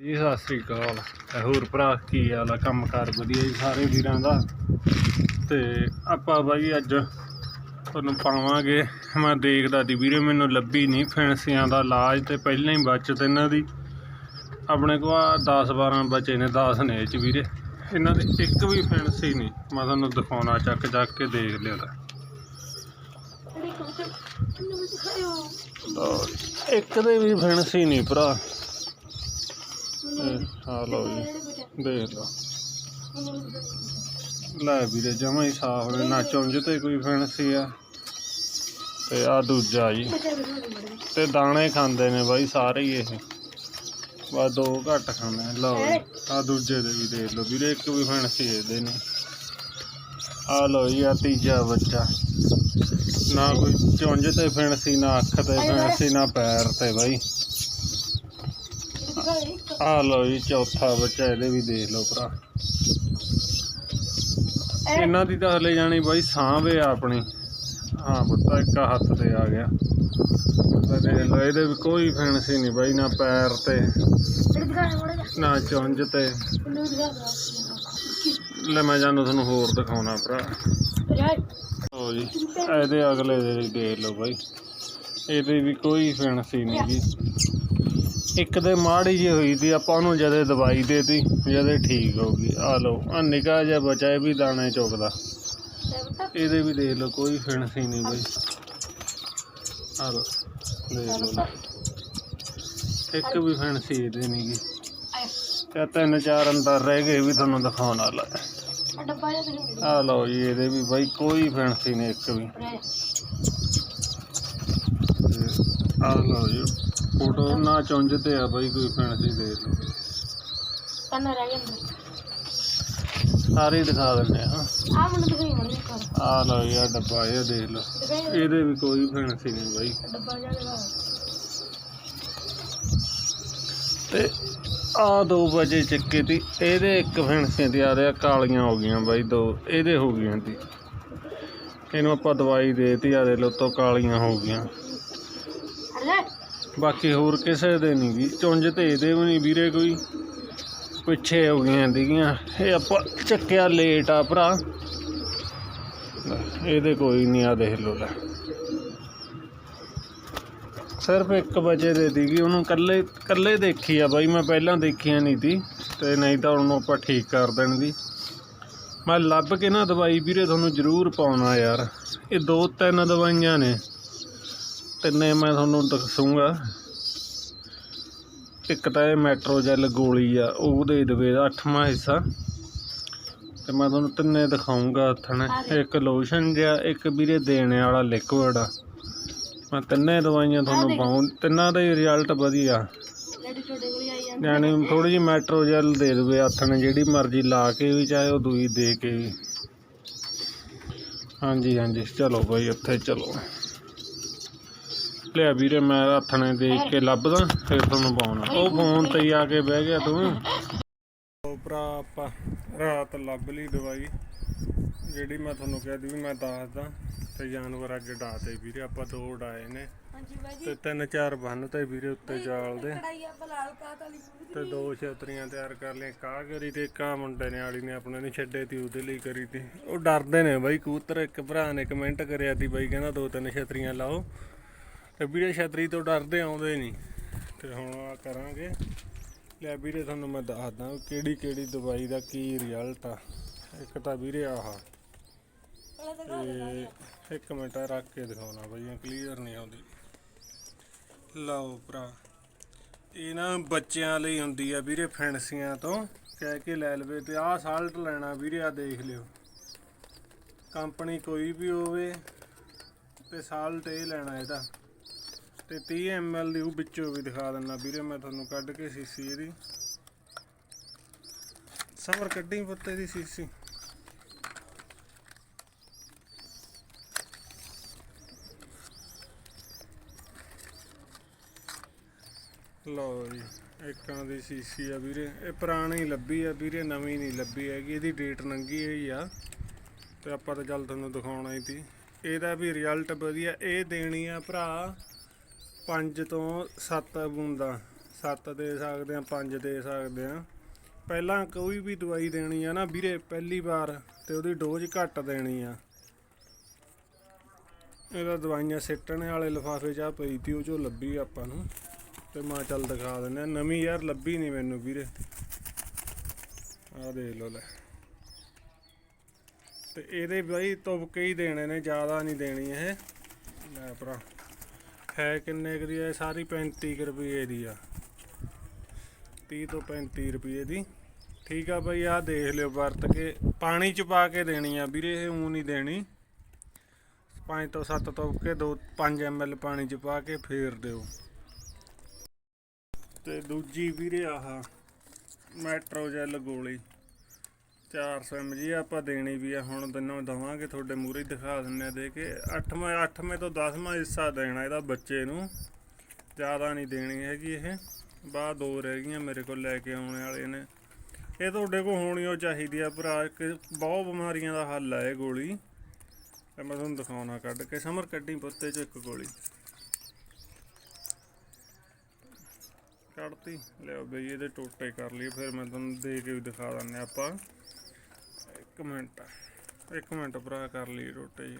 ਜੀ ਸਤਿ ਸ੍ਰੀ ਅਕਾਲ। ਤੇ ਹੋਰ ਭਰਾ ਕੀ ਹਾਲ ਆ? ਕੰਮਕਾਰ ਵਧੀਆ ਜੀ ਸਾਰੇ ਵੀਰਾਂ ਦਾ। ਤੇ ਆਪਾਂ ਬਾਈ ਅੱਜ ਤੁਹਾਨੂੰ ਪਾਵਾਂਗੇ। ਮੈਂ ਦੇਖਦਾ ਦੀ ਵੀਰੇ ਮੈਨੂੰ ਲੱਭੀ ਨਹੀਂ ਫੈਂਸੀਆਂ ਦਾ ਇਲਾਜ ਤੇ ਪਹਿਲਾਂ ਹੀ ਬਚਤ ਇਹਨਾਂ ਦੀ। ਆਪਣੇ ਕੋਲ ਆ 10 12 ਬਚੇ ਨੇ 10 ਨੇ ਇਹ ਚ ਵੀਰੇ। ਇਹਨਾਂ ਦੇ ਇੱਕ ਵੀ ਫੈਂਸੀ ਨਹੀਂ। ਮੈਂ ਤੁਹਾਨੂੰ ਦਿਖਾਉਣਾ ਚੱਕ ਚੱਕ ਕੇ ਦੇਖ ਲਿਓ ਤਾਂ। ਇੱਕ ਦੇ ਵੀ ਫੈਂਸੀ ਨਹੀਂ ਭਰਾ। ਇਹ ਆ ਲਓ ਜੀ, ਦੇਖ ਲਓ। ਲੈ ਵੀਰੇ, ਜਮਾ ਹੀ ਸਾਫ਼ ਨੇ ਨਾ ਚੁੰਝ ਤੇ ਕੋਈ ਫੈਂਸੀ ਆ। ਤੇ ਆ ਦੂਜਾ ਜੀ। ਤੇ ਦਾਣੇ ਖਾਂਦੇ ਨੇ ਬਾਈ ਸਾਰੇ ਹੀ ਇਹ। ਬਸ ਦੋ ਘੱਟ ਖਾਂਦੇ ਨੇ। ਲਓ ਆ ਦੂਜੇ ਦੇ ਵੀ ਦੇਖ ਲਓ। ਵੀਰੇ, ਇੱਕ ਵੀ ਫੈਂਸੀ ਇਹਦੇ ਨੇ। ਆ ਲਓ ਜੀ ਆ ਤੀਜਾ ਬੱਚਾ। ਨਾ ਕੋਈ ਚੁੰਝ ਤੇ ਫੈਂਸੀ ਨਾ ਅੱਖ ਤੇ ਫੈਂਸੀ ਨਾ ਪੈਰ ਤੇ ਬਾਈ। ਆ ਲਓ ਜੀ ਚੌਥਾ ਬੱਚਾ ਇਹਦੇ ਵੀ ਦੇਖ ਲਓ ਭਰਾ। ਇਹਨਾਂ ਦੀ ਤਾਂ ਹਲੇ ਜਾਣੀ ਬਾਈ ਸਾਂਭ ਹੈ ਆਪਣੀ। ਹਾਂ ਪੁੱਤਾ ਇੱਕ ਹੱਥ ਤੇ ਆ ਗਿਆ। ਤੇ ਦੇਖ ਲਓ ਇਹਦੇ ਵੀ ਕੋਈ ਫੈਂਸੀ ਨਹੀਂ ਬਾਈ ਨਾ ਪੈਰ ਤੇ ਨਾ ਚੁੰਝ ਤੇ। ਲੈ ਮੈਂ ਜਾਨੂੰ ਤੁਹਾਨੂੰ ਹੋਰ ਦਿਖਾਉਣਾ ਭਰਾ। ਲਓ ਜੀ ਇਹਦੇ ਅਗਲੇ ਦੇ ਦੇਖ ਲਓ ਬਾਈ। ਇਹਦੇ ਵੀ ਕੋਈ ਫੈਂਸੀ ਨਹੀਂ ਜੀ। ਇੱਕ ਦੇ ਮਾੜੀ ਜਿਹੀ ਹੋਈ ਤੀ, ਆਪਾਂ ਉਹਨੂੰ ਜਦੇ ਦਵਾਈ ਦੇਤੀ, ਜਦੇ ਠੀਕ ਹੋ ਗਈ। ਆ ਲਓ ਆ ਨਿਕਾ ਜਿਹਾ ਬਚਾ ਇਹ ਵੀ ਦਾਣੇ ਚੁੱਕਦਾ। ਇਹਦੇ ਵੀ ਦੇਖ ਲਓ, ਕੋਈ ਫਿਣਸੀ ਨਹੀਂ ਬਈ। ਆ ਲਓ, ਦੇਖ ਲਓ ਲੈ। ਇੱਕ ਵੀ ਫਿਣਸੀ ਇਹਦੇ ਨਹੀਂ ਗੀ। ਤੇ ਤਿੰਨ ਚਾਰ ਅੰਦਰ ਰਹਿ ਗਏ ਵੀ ਤੁਹਾਨੂੰ ਦਿਖਾਉਣ ਵਾਲਾ ਆ ਲਓ ਜੀ, ਇਹਦੇ ਵੀ ਬਾਈ ਕੋਈ ਫਿਣਸੀ ਨਹੀਂ, ਇੱਕ ਵੀ। ਆ ਲਓ ਜੀ। ਫੋਟੋ ਨਾ ਚੁੰਝ ਤੇ ਆ ਬਾਈ ਕੋਈ ਫਿਣਸੀ ਦੇਖ ਲਓ। ਸਾਰੇ ਹੀ ਦਿਖਾ ਦਿੰਦੇ ਆ। ਆ ਲਓ ਜੀ ਆ ਡੱਬਾ ਇਹ ਦੇਖ ਲਓ। ਇਹਦੇ ਵੀ ਕੋਈ ਫਿਣਸੀ ਨਹੀਂ ਬਾਈ। ਤੇ ਆ ਦੋ ਵਜੇ ਚੱਕੇ ਤੀ। ਇਹਦੇ ਇੱਕ ਫਿਣਸੀ ਤੇ ਆ ਰਿਹਾ ਕਾਲੀਆਂ ਹੋ ਗਈਆਂ ਬਾਈ ਦੋ। ਇਹਦੇ ਹੋ ਗਈਆਂ ਤੀ। ਇਹਨੂੰ ਆਪਾਂ ਦਵਾਈ ਦੇਤੀ ਆ ਦੇ ਲੋ ਤੋਂ ਕਾਲੀਆਂ ਹੋ ਗਈਆਂ। ਬਾਕੀ ਹੋਰ ਕਿਸੇ ਦੇ ਨਹੀਂ ਗੀ ਚੁੰਝ ਤੇ ਇਹਦੇ ਵੀ ਨਹੀਂ ਵੀਰੇ ਕੋਈ। ਪਿੱਛੇ ਹੋ ਗਈਆਂ ਦੀਗੀਆਂ ਇਹ ਆਪਾਂ ਚੱਕਿਆ ਲੇਟ ਆ ਭਰਾ। ਇਹਦੇ ਕੋਈ ਨਹੀਂ ਆ ਦੇਖ ਲੋ ਲੈ। ਸਿਰਫ ਇੱਕ ਵਜੇ ਦੇ ਦੀਗੀ ਉਹਨੂੰ ਕੱਲੇ ਕੱਲੇ ਦੇਖੀ ਆ ਬਾਈ। ਮੈਂ ਪਹਿਲਾਂ ਦੇਖੀਆਂ ਨਹੀਂ ਤੀ ਤੇ ਨਹੀਂ ਤਾਂ ਉਹਨੂੰ ਆਪਾਂ ਠੀਕ ਕਰ ਦੇਣ ਦੀ ਮੈਂ ਲੱਭ ਕੇ ਨਾ ਦਵਾਈ ਵੀਰੇ ਤੁਹਾਨੂੰ ਜ਼ਰੂਰ ਪਾਉਣਾ ਯਾਰ। ਇਹ ਦੋ ਤਿੰਨ ਦਵਾਈਆਂ ਨੇ। ਤਿੰਨੇ ਮੈਂ ਤੁਹਾਨੂੰ ਦੱਸੂਗਾ ਇੱਕ ਤਾਂ ਇਹ ਮੈਟਰੋਜੈਲ ਗੋਲੀ ਆ ਉਹ ਦੇ ਦੇਵੇ ਇਹਦਾ ਅੱਠਵਾਂ ਹਿੱਸਾ। ਤੇ ਮੈਂ ਤੁਹਾਨੂੰ ਤਿੰਨੇ ਦਿਖਾਉਂਗਾ ਹੱਥਣ ਇੱਕ ਲੋਸ਼ਨ ਜਿਹਾ ਇੱਕ ਵੀਰੇ ਦੇਣੇ ਵਾਲਾ ਲਿਕਵਿਡ ਆ। ਮੈਂ ਤਿੰਨੇ ਦਵਾਈਆਂ ਤੁਹਾਨੂੰ ਪਾਉਂ ਤਿੰਨਾਂ ਦਾ ਹੀ ਰਿਜ਼ਲਟ ਵਧੀਆ ਯਾਨੀ ਥੋੜੀ ਜਿਹੀ ਮੈਟਰੋਜੈਲ ਦੇ ਦੇਵੇ ਹੱਥਣ ਜਿਹੜੀ ਮਰਜ਼ੀ ਲਾ ਕੇ ਵੀ ਚਾਹੇ ਉਹ ਦੂਈ ਦੇ ਕੇ ਵੀ। ਹਾਂਜੀ ਹਾਂਜੀ ਚਲੋ ਬਾਈ ਉੱਥੇ ਚਲੋ। ਲਿਆ ਵੀਰੇ ਮੈਂ ਹੱਥ ਨੇ ਦੇਖ ਕੇ ਲੱਭਦਾ ਫਿਰ ਤੁਹਾਨੂੰ ਪਾਉਣਾ। ਉਹ ਫੋਨ ਤੇ ਹੀ ਆ ਕੇ ਬਹਿ ਗਿਆ ਤੂੰ। ਉਹ ਭਰਾ ਆਪਾਂ ਰਾਤ ਲੱਭ ਲਈ ਦਵਾਈ। ਜਿਹੜੀ ਮੈਂ ਤੁਹਾਨੂੰ ਕਹਿ ਦੀ ਵੀ ਮੈਂ ਦੱਸਦਾ ਤੇ ਜਾਨਵਰ ਅੱਜ ਡਾਤੇ ਵੀਰੇ ਆਪਾਂ ਦੋ ਡਾਏ ਨੇ। ਤੇ ਤਿੰਨ ਚਾਰ ਬੰਨ ਤੇ ਵੀਰੇ ਉੱਤੇ ਜਾਲ ਦੇ। ਤੇ ਦੋ ਛਤਰੀਆਂ ਤਿਆਰ ਕਰ ਲਈਆਂ ਕਾ ਕਰੀ ਤੇ ਕਾ ਮੁੰਡੇ ਨੇ ਵਾਲੀ ਨੇ ਆਪਣੇ ਨੇ ਛੱਡੇ ਤੀ ਉਹਦੇ ਲਈ ਕਰੀ ਤੀ। ਉਹ ਡਰਦੇ ਨੇ ਬਾਈ ਕਬੂਤਰ ਇੱਕ ਭਰਾ ਨੇ ਕਮੈਂਟ ਕਰਿਆ ਤੀ ਬਾਈ ਕਹਿੰਦਾ ਦੋ ਤਿੰਨ ਛਤਰੀਆਂ ਲਾਓ। ਤੇ ਵੀਰੇ ਛਤਰੀ ਤੋਂ ਡਰਦੇ ਆਉਂਦੇ ਨਹੀਂ ਤੇ ਹੁਣ ਆ ਕਰਾਂਗੇ। ਲੈ ਵੀਰੇ ਤੁਹਾਨੂੰ ਮੈਂ ਦੱਸਦਾ ਕਿਹੜੀ ਕਿਹੜੀ ਦਵਾਈ ਦਾ ਕੀ ਰਿਜ਼ਲਟ ਆ। ਇੱਕ ਤਾਂ ਵੀਰੇ ਆਹ। ਤੇ ਇੱਕ ਮਿੰਟ ਰੱਖ ਕੇ ਦਿਖਾਉਣਾ ਬਈ ਕਲੀਅਰ ਨਹੀਂ ਆਉਂਦੀ। ਲਓ ਭਰਾ। ਇਹ ਨਾ ਬੱਚਿਆਂ ਲਈ ਹੁੰਦੀ ਆ ਵੀਰੇ ਫੈਂਸੀਆਂ ਤੋਂ। ਕਹਿ ਕੇ ਲੈ ਲਵੇ ਤੇ ਆਹ ਸਾਲਟ ਲੈਣਾ ਵੀਰੇ ਆ ਦੇਖ ਲਿਓ। ਕੰਪਨੀ ਕੋਈ ਵੀ ਹੋਵੇ, ਤੇ ਸਾਲਟ ਇਹ ਲੈਣਾ ਇਹਦਾ। ਤੇ 30 ml ਦੀ ਉਹ ਵਿੱਚੋਂ ਵੀ ਦਿਖਾ ਦਿੰਦਾ ਵੀਰੇ, ਮੈਂ ਤੁਹਾਨੂੰ ਕੱਢ ਕੇ ਸੀਸੀ ਇਹਦੀ। ਸਮਰ ਕੱਢੀ ਪੁੱਤੇ ਦੀ ਸੀਸੀ ਲਓ ਜੀ, ਇੱਕਾਂ ਦੀ ਸੀਸੀ ਆ ਵੀਰੇ। ਇਹ ਪੁਰਾਣੀ ਲੱਭੀ ਆ ਵੀਰੇ, ਨਵੀਂ ਨਹੀਂ ਲੱਭੀ ਹੈਗੀ, ਇਹਦੀ ਡੇਟ ਨੰਗੀ ਹੋਈ ਆ। ਤੇ ਆਪਾਂ ਤਾਂ ਚੱਲ ਤੁਹਾਨੂੰ ਦਿਖਾਉਣਾ ਹੀ ਤੀ ਇਹਦਾ ਵੀ ਰਿਜ਼ਲਟ ਵਧੀਆ, ਇਹ ਦੇਣੀ ਆ ਭਰਾ 5 ਤੋਂ 7 ਬੂੰਦਾਂ। 7 ਦੇ ਸਕਦੇ ਆ 5 ਦੇ ਸਕਦੇ ਆ ਪਹਿਲਾਂ ਕੋਈ ਵੀ ਦਵਾਈ ਦੇਣੀ ਆ ਨਾ ਵੀਰੇ, ਪਹਿਲੀ ਵਾਰ ਤੇ ਉਹਦੀ ਡੋਜ਼ ਘੱਟ ਦੇਣੀ ਆ। ਇਹਦਾ ਦਵਾਈਆਂ ਸਿੱਟਣ ਵਾਲੇ ਲਿਫਾਫੇ 'ਚ ਆ ਪਈ ਤੀ, ਉਹ ਚੋਂ ਲੱਭੀ ਆਪਾਂ ਨੂੰ। ਤੇ ਮਾਂ ਚੱਲ ਦਿਖਾ ਦਿੰਦੇ ਆ ਨਵੀਂ ਯਾਰ ਲੱਭੀ ਨਹੀਂ ਮੈਨੂੰ ਵੀਰੇ। ਆ ਦੇ ਲਓ ਲੈ। ਤੇ ਇਹਦੇ ਬਾਈ ਤੁਬਕੇ ਹੀ ਦੇਣੇ ਨੇ, ਜ਼ਿਆਦਾ ਨਹੀਂ ਦੇਣੀ ਇਹ। ਲੈ ਭਰਾ। ਹੈ ਕਿੰਨੇ ਕੁ ਦੀ ਹੈ? ਸਾਰੀ 35 ਕੁ ਰੁਪਏ ਦੀ ਆ। 30 ਤੋਂ 35 ਰੁਪਏ ਦੀ। ਠੀਕ ਆ ਬਈ, ਆਹ ਦੇਖ ਲਿਓ ਵਰਤ ਕੇ। ਪਾਣੀ ਚ ਪਾ ਕੇ ਦੇਣੀ ਆ ਵੀਰੇ, ਇਹ ਊਂ ਨਹੀਂ ਦੇਣੀ। 5 ਤੋਂ 7 ਤੋਂ ਕੇ 2 5 ml ਪਾਣੀ ਚ ਪਾ ਕੇ ਫੇਰ ਦਿਓ। ਤੇ ਦੂਜੀ ਵੀਰੇ ਆਹ ਮੈਟਰੋਜੈਲ ਗੋਲੀ। 400 mg ਆਪਾਂ ਦੇਣੀ ਵੀ ਆ, ਹੁਣ ਦਿਨੋਂ ਦਵਾਂਗੇ ਤੁਹਾਡੇ ਮੂਹਰੇ ਦਿਖਾ ਦਿੰਨੇ ਆ ਦੇ ਕੇ। 8ਵਾਂ 8ਵੇਂ ਤੋਂ 10ਵਾਂ ਹਿੱਸਾ ਦੇਣਾ ਇਹਦਾ ਬੱਚੇ ਨੂੰ। ਜ਼ਿਆਦਾ ਨਹੀਂ ਦੇਣੀ ਹੈਗੀ ਇਹ। ਬਾਅਦ ਦੋ ਰਹਿ ਗਈਆਂ ਮੇਰੇ ਕੋਲ ਲੈ ਕੇ ਆਉਣ ਵਾਲੇ ਨੇ। ਇਹ ਤੁਹਾਡੇ ਕੋਲ ਹੋਣੀ ਉਹ ਚਾਹੀਦੀ ਆ ਭਰਾ ਬਹੁਤ ਬਿਮਾਰੀਆਂ ਦਾ ਹੱਲ ਆ ਇਹ ਗੋਲੀ। ਤੇ ਮੈਂ ਤੁਹਾਨੂੰ ਦਿਖਾਉਣਾ ਕੱਢ ਕੇ, ਸਮਰ ਕੱਢੀ ਪੁੱਤੇ ਚ ਇੱਕ ਗੋਲੀ। ਕੱਢਤੀ ਲਿਓ ਬਈ, ਇਹਦੇ ਟੋਟੇ ਕਰ ਲਈਏ, ਫਿਰ ਮੈਂ ਤੁਹਾਨੂੰ ਦੇ ਕੇ ਵੀ ਦਿਖਾ ਦਿੰਨੇ ਆਪਾਂ। ਇੱਕ ਮਿੰਟ ਇੱਕ ਮਿੰਟ ਭਰਾ ਕਰ ਲਈ ਟੋਟੇ ਜੀ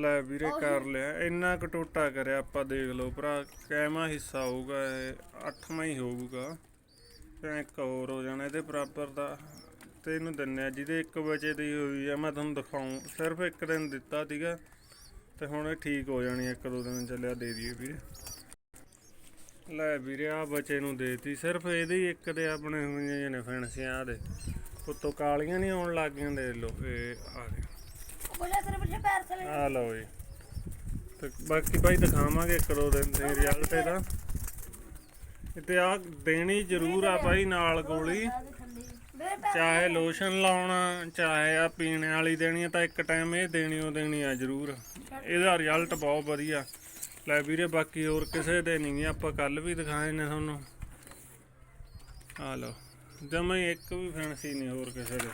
ਲੈ ਵੀਰੇ ਕਰ ਲਿਆ ਇੰਨਾ ਕੁ ਟੋਟਾ ਕਰਿਆ ਆਪਾਂ ਦੇਖ ਲਓ ਭਰਾ ਕੈਮਾ ਹਿੱਸਾ ਹੋਊਗਾ ਇਹ ਅੱਠਵਾਂ ਹੀ ਹੋਊਗਾ। ਤੇ ਇੱਕ ਹੋਰ ਹੋ ਜਾਣਾ ਇਹਦੇ ਬਰਾਬਰ ਦਾ ਤੇ ਇਹਨੂੰ ਦਿੰਨੇ ਆ ਜਿਹਦੇ ਇੱਕ ਵਜੇ ਦੀ ਹੋਈ ਆ ਮੈਂ ਤੁਹਾਨੂੰ ਦਿਖਾਉਂ ਸਿਰਫ ਇੱਕ ਦਿਨ ਦਿੱਤਾ ਸੀਗਾ ਤੇ ਹੁਣ ਇਹ ਠੀਕ ਹੋ ਜਾਣੀ ਇੱਕ ਦੋ ਦਿਨ ਚੱਲਿਆ ਦੇ ਦਈਏ ਵੀਰੇ। ਲੈ ਵੀਰੇ ਆ ਬੱਚੇ ਨੂੰ ਦੇਤੀ ਸਿਰਫ ਇਹਦੇ ਹੀ ਇੱਕ ਦੇ ਆਪਣੇ ਹੋਈਆਂ ਨੇ ਫੈਂਸੀਆਂ ਦੇ। ਉੱਤੋਂ ਕਾਲੀਆਂ ਨਹੀਂ ਆਉਣ ਲੱਗ ਗਈਆਂ ਦੇ ਲੋ ਇਹ ਆ ਗਏ। ਬੋਲਿਆ ਤੇਰੇ ਪਿੱਛੇ ਪੈਰ ਥਲੇ। ਆ ਲਓ ਜੀ। ਤੇ ਬਾਕੀ ਭਾਈ ਦਿਖਾਵਾਂਗੇ ਇੱਕ ਦੋ ਦਿਨ ਦੇ ਰਿਜ਼ਲਟ ਇਹਦਾ। ਤੇ ਆ ਦੇਣੀ ਜ਼ਰੂਰ ਆ ਭਾਈ ਨਾਲ ਗੋਲੀ। ਚਾਹੇ ਲੋਸ਼ਨ ਲਾਉਣਾ ਚਾਹੇ ਆ ਪੀਣ ਵਾਲੀ ਦੇਣੀ ਤਾਂ ਇੱਕ ਟਾਈਮ ਇਹ ਦੇਣੀ ਉਹ ਦੇਣੀ ਆ ਜ਼ਰੂਰ। ਇਹਦਾ ਰਿਜ਼ਲਟ ਬਹੁਤ ਵਧੀਆ। ਲੈ ਵੀਰੇ ਬਾਕੀ ਹੋਰ ਕਿਸੇ ਦੇ ਨਹੀਂ ਆਪਾਂ ਕੱਲ ਵੀ ਦਿਖਾਏ ਨੇ ਤੁਹਾਨੂੰ। ਆ ਲਓ। ਜਮਾ ਹੀ ਇੱਕ ਵੀ ਫੈਂਸੀ ਨਹੀਂ ਹੋਰ ਕਿਸੇ ਦੇ।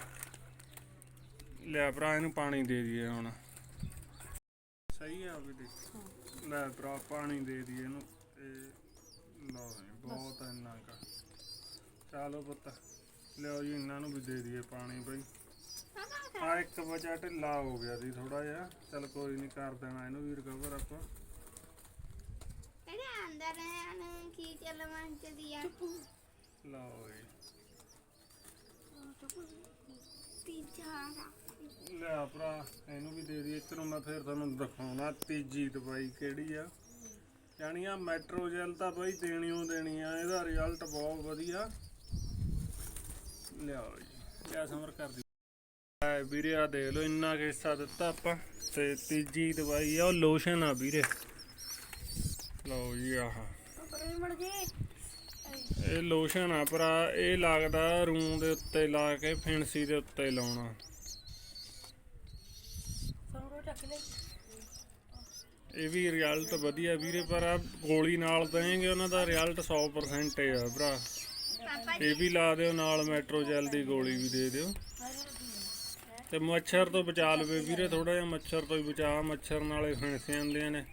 ਲੈ ਭਰਾ ਇਹਨੂੰ ਪਾਣੀ ਦੇ ਦਈਏ ਹੁਣ। ਸਹੀ ਆ ਵੀ ਦੇ ਲੈ ਭਰਾ ਪਾਣੀ ਦੇ ਦਈਏ ਇਹਨੂੰ। ਤੇ ਲਓ ਜੀ ਬਹੁਤ ਇੰਨਾ ਕਾ। ਚਲੋ ਪੁੱਤ ਲਿਓ ਜੀ ਇਹਨਾਂ ਨੂੰ ਵੀ ਦੇ ਦਈਏ ਪਾਣੀ ਬਈ। ਆ ਇੱਕ ਵਜਾ ਢਿੱਲਾ ਹੋ ਗਿਆ ਸੀ ਥੋੜਾ ਜਿਹਾ। ਚਲ ਕੋਈ ਨਹੀਂ ਕਰ ਦੇਣਾ ਇਹਨੂੰ ਵੀ ਰਿਕਵਰ ਆਪਾਂ। ਇਹਦੇ ਅੰਦਰ ਨੇ ਕੀ ਚੱਲ ਮੰਚਦੀ ਆ। ਲਓ ਜੀ। ਤੀਜਾ ਲੈ ਭਰਾ ਇਹਨੂੰ ਵੀ ਦੇ ਦਈਏ। ਇੱਕ ਮੈਂ ਫਿਰ ਤੁਹਾਨੂੰ ਦਿਖਾਉਣਾ, ਤੀਜੀ ਦਵਾਈ ਕਿਹੜੀ ਆ? ਜਾਣੀ ਆ ਮੈਟਰੋਜੈਲ ਤਾਂ ਬਈ ਦੇਣੀ ਓ ਦੇਣੀ ਆ, ਇਹਦਾ ਰਿਜ਼ਲਟ ਬਹੁਤ ਵਧੀਆ। ਲਿਆਓ ਜੀ ਲਿਆ ਸਮਰ ਕਰ ਦੀ ਐ ਵੀਰੇ ਆ ਦੇ ਲਓ, ਇੰਨਾ ਕੁ ਦਿੱਤਾ ਆਪਾਂ, ਤੇ ਤੀਜੀ ਦਵਾਈ ਆ, ਉਹ ਲੋਸ਼ਨ ਆ ਵੀਰੇ। ਲਓ ਜੀ, ਆਹ। ਮੜ ਜੇ ਇਹ ਲੋਸ਼ਨ ਆ ਭਰਾ ਇਹ ਲੱਗਦਾ ਰੂੰ ਦੇ ਉੱਤੇ ਲਾ ਕੇ ਫਿੰਸੀ ਦੇ ਉੱਤੇ ਲਾਉਣਾ। ਇਹ ਵੀ ਰਿਜ਼ਲਟ ਵਧੀਆ ਵੀਰੇ ਪਰ ਆ ਗੋਲੀ ਨਾਲ ਦੇਣਗੇ ਉਹਨਾਂ ਦਾ ਰਿਜ਼ਲਟ 100% ਹੈ ਆ ਭਰਾ। ਇਹ ਵੀ ਲਾ ਦਿਓ ਨਾਲ ਮੈਟਰੋਜੈਲ ਦੀ ਗੋਲੀ ਵੀ ਦੇ ਦਿਓ। ਤੇ ਮੱਛਰ ਤੋਂ ਬਚਾ ਲਵੇ ਵੀਰੇ ਥੋੜਾ ਜਿਹਾ ਮੱਛਰ ਤੋਂ ਹੀ ਬਚਾ ਮੱਛਰ ਨਾਲੇ ਫੈਂਸੇ ਆਉਂਦੀਆਂ ਨੇ।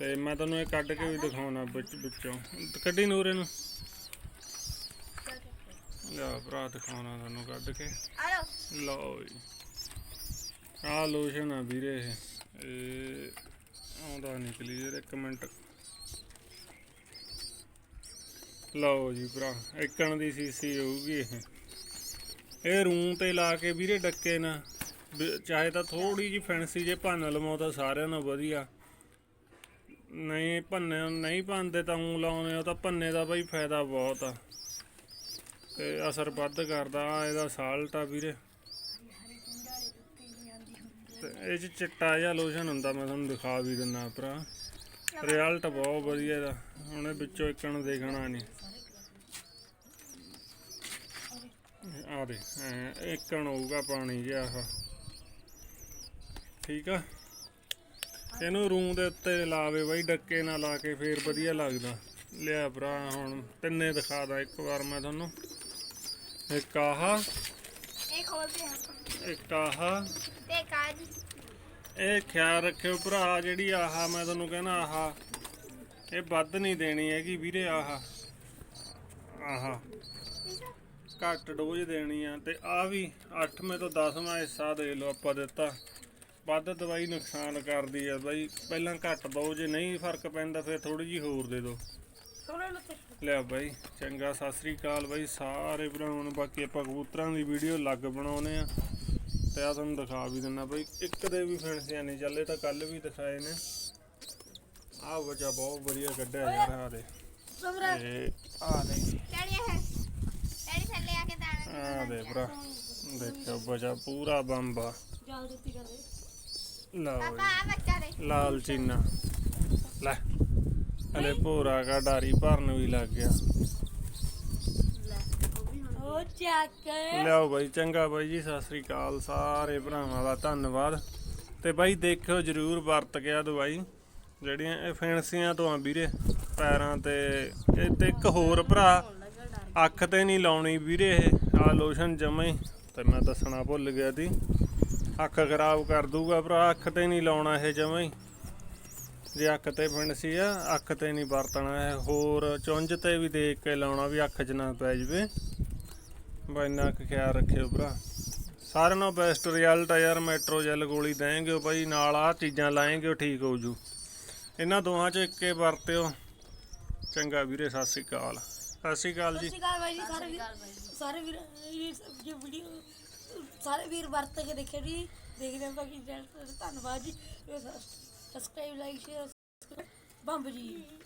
ਤੇ ਮੈਂ ਤੁਹਾਨੂੰ ਇਹ ਕੱਢ ਕੇ ਵੀ ਦਿਖਾਉਣਾ ਵਿੱਚ ਵਿੱਚੋਂ। ਕੱਢੀ ਨੂਰੇ ਨੂੰ। ਲਿਆ ਭਰਾ ਦਿਖਾਉਣਾ ਤੁਹਾਨੂੰ ਕੱਢ ਕੇ। ਲਓ ਜੀ। ਆ ਲੋਸ਼ਨ ਆ ਵੀਰੇ ਇਹ। ਇਹ ਆਉਂਦਾ ਨਹੀਂ ਕਲੀਅਰ ਇੱਕ ਮਿੰਟ। ਲਓ ਜੀ ਭਰਾ, ਇੱਕਣ ਦੀ ਸੀਸੀ ਹੋਊਗੀ ਇਹ। ਇਹ ਰੂੰ ਤੇ ਲਾ ਕੇ ਵੀਰੇ ਡੱਕੇ ਨਾ। ਵੀ ਚਾਹੇ ਤਾਂ ਥੋੜੀ ਜੀ ਫੈਂਸੀ ਜੇ ਭੰਨ ਲਵਾਂ ਤਾਂ ਸਾਰਿਆਂ ਨਾਲੋਂ ਵਧੀਆ। ਨਹੀਂ, ਭੰਨੇ ਨਹੀਂ ਭੰਨਦੇ ਤਾਂ ਉਹ ਲਾਉਣੇ ਆ ਤਾਂ ਭੰਨੇ ਦਾ ਬਈ ਫਾਇਦਾ ਬਹੁਤ ਆ। ਤੇ ਅਸਰ ਵੱਧ ਕਰਦਾ ਇਹਦਾ ਸਾਲਟ ਆ ਵੀਰੇ। ਤੇ ਇਹ ਚ ਚਿੱਟਾ ਜਿਹਾ ਲੋਸ਼ਨ ਹੁੰਦਾ, ਮੈਂ ਤੁਹਾਨੂੰ ਦਿਖਾ ਵੀ ਦਿੰਨਾ ਭਰਾ। ਰਿਜ਼ਲਟ ਬਹੁਤ ਵਧੀਆ ਇਹਦਾ, ਹੁਣ ਇਹ ਵਿੱਚੋਂ ਇੱਕਣ ਦੇਖਣਾ ਨਹੀਂ। ਆ ਦੇ ਇੱਕਣ ਹੋਊਗਾ ਪਾਣੀ ਜਿਹਾ ਆਹ। ਠੀਕ ਆ? ਇਹਨੂੰ ਰੂੰ ਦੇ ਉੱਤੇ ਲਾਵੇ ਬਾਈ ਡੱਕੇ ਨਾ ਲਾ ਕੇ ਫੇਰ ਵਧੀਆ ਲੱਗਦਾ। ਲਿਆ ਭਰਾ ਹੁਣ ਤਿੰਨੇ ਦਿਖਾ ਦਾਂ ਇੱਕ ਵਾਰ ਮੈਂ ਤੁਹਾਨੂੰ। ਇੱਕ ਆਹ ਇਹ ਖੋਲਦੇ ਆਪਾਂ ਇੱਕ ਆਹ। ਤੇ ਕਾਜ ਇਹ ਖਿਆਲ ਰੱਖਿਓ ਭਰਾ ਜਿਹੜੀ ਆਹ ਮੈਂ ਤੁਹਾਨੂੰ ਕਹਿੰਦਾ ਆਹ। ਇਹ ਵੱਧ ਨਹੀਂ ਦੇਣੀ ਹੈਗੀ ਵੀਰੇ ਆਹ। ਆਹ। ਘੱਟ ਡੋਜ਼ ਦੇਣੀ ਆ ਤੇ ਆ ਵੀ 8ਵੇਂ ਤੋਂ 10ਵਾਂ ਹਿੱਸਾ ਦੇ ਲਓ ਆਪਾਂ ਦਿੱਤਾ। ਵੱਧ ਦਵਾਈ ਨੁਕਸਾਨ ਕਰਦੀ ਆ ਬਾਈ। ਪਹਿਲਾਂ ਘੱਟ ਦੋ ਜੇ ਨਹੀਂ ਫ਼ਰਕ ਪੈਂਦਾ ਫਿਰ ਥੋੜੀ ਜੀ ਹੋਰ ਦੇ ਦਿਓ। ਲੱਤੇ ਲਿਆ ਬਾਈ ਚੰਗਾ ਸਤਿ ਸ੍ਰੀ ਅਕਾਲ ਬਾਈ। ਸਾਰੇ ਭਰਾਵਾਂ ਨੂੰ ਬਾਕੀ ਆਪਾਂ ਕਬੂਤਰਾਂ ਦੀ ਵੀਡੀਓ ਲੱਗ ਬਣਾਉਨੇ ਆ। ਤੇ ਆ ਤੁਹਾਨੂੰ ਦਿਖਾ ਵੀ ਦਿੰਨਾ ਬਾਈ। ਇੱਕ ਦੇ ਵੀ ਫਿਣਸਿਆ ਨਹੀਂ ਚੱਲੇ ਤਾਂ ਕੱਲ ਵੀ ਦਿਖਾਏ ਨੇ। ਆਹ ਬੱਚਾ ਬਹੁਤ ਵਧੀਆ ਕੱਢਿਆ ਯਾਰ ਆ ਦੇ। ਆ ਦੇ। ਆ ਆ ਦੇ ਭਰਾ। ਦੇਖੋ ਬੱਚਾ ਪੂਰਾ ਬੰਬਾ ਜਾਲ ਦਿੱਤੀ ਕਰਦੇ ਲਓ ਪਾਪਾ ਆ ਬੱਚਾ ਦੇ ਜੀ, ਲਾਲ ਚੀਨਾ। ਲੈ ਹਲੇ ਭੋਰਾ ਕਾ ਡਾਰੀ ਭਰਨ ਵੀ ਲੱਗ ਗਿਆ। ਉਹ ਚੱਕ। ਲਿਆਓ ਬਾਈ ਚੰਗਾ ਬਾਈ ਜੀ ਸਤਿ ਸ੍ਰੀ ਅਕਾਲ ਸਾਰੇ ਭਰਾਵਾਂ ਦਾ ਧੰਨਵਾਦ। ਤੇ ਬਾਈ ਦੇਖਿਓ ਜਰੂਰ ਵਰਤ ਗਿਆ ਦਵਾਈ। ਜਿਹੜੀਆਂ ਇਹ ਫੈਂਸੀਆਂ ਤੋਂ ਆ ਵੀਰੇ ਪੈਰਾਂ ਤੇ। ਇਹ ਤੇ ਇੱਕ ਹੋਰ ਭਰਾ ਅੱਖ ਤੇ ਨਹੀਂ ਲਾਉਣੀ ਵੀਰੇ ਇਹ। ਆ ਲੋਸ਼ਨ ਜਮਾ ਹੀ। ਤੇ ਮੈਂ ਦੱਸਣਾ ਭੁੱਲ ਗਿਆ ਸੀ। ਅੱਖ ਖਰਾਬ ਕਰ ਦੂਗਾ ਭਰਾ, ਅੱਖ ਤੇ ਨਹੀਂ ਲਾਉਣਾ ਇਹ ਜਮਾ ਹੀ। ਜੇ ਅੱਖ ਤੇ ਫਿੰਡਸੀ ਆ, ਅੱਖ ਤੇ ਨਹੀਂ ਵਰਤਣਾ ਇਹ। ਹੋਰ ਚੁੰਝ ਤੇ ਵੀ ਦੇਖ ਕੇ ਲਾਉਣਾ ਵੀ ਅੱਖ 'ਚ ਨਾ ਪੈ ਜਵੇ। ਬਈ ਇੰਨਾ ਕੁ ਖਿਆਲ ਰੱਖਿਓ ਭਰਾ। ਸਾਰਿਆਂ ਨਾਲੋਂ ਬੈਸਟ ਰਿਜ਼ਲਟ ਆ ਯਾਰ ਮੈਟਰੋ ਜੈਲ ਗੋਲੀ ਦੇਂਗੇ ਬਾਈ ਨਾਲ ਆ ਚੀਜ਼ਾਂ ਲਾਏਗੇ, ਉਹ ਠੀਕ ਹੋ ਜੂ ਇਹਨਾਂ ਦੋਹਾਂ 'ਚ ਇੱਕੇ ਵਰਤਿਓ। ਚੰਗਾ ਵੀਰੇ, ਸਤਿ ਸ੍ਰੀ ਅਕਾਲ। ਸਤਿ ਸ੍ਰੀ ਅਕਾਲ ਜੀ। ਸਤਿ ਸ਼੍ਰੀ ਅਕਾਲ ਬਾਈ ਜੀ, ਸਾਰੇ ਸਾਰੇ ਵੀਰ, ਇਹ ਵੀਡੀਓ ਸਾਰੇ ਵੀਰ ਵਰਤ ਕੇ ਦੇਖਿਓ ਜੀ। ਦੇਖਦੇ ਹਾਂ ਬਾਕੀ ਚੈਨਲ ਧੰਨਵਾਦ ਜੀ। ਸਬਸਕ੍ਰਾਈਬ ਲਾਈਕ ਸ਼ੇਅਰ ਬੰਬ ਜੀ।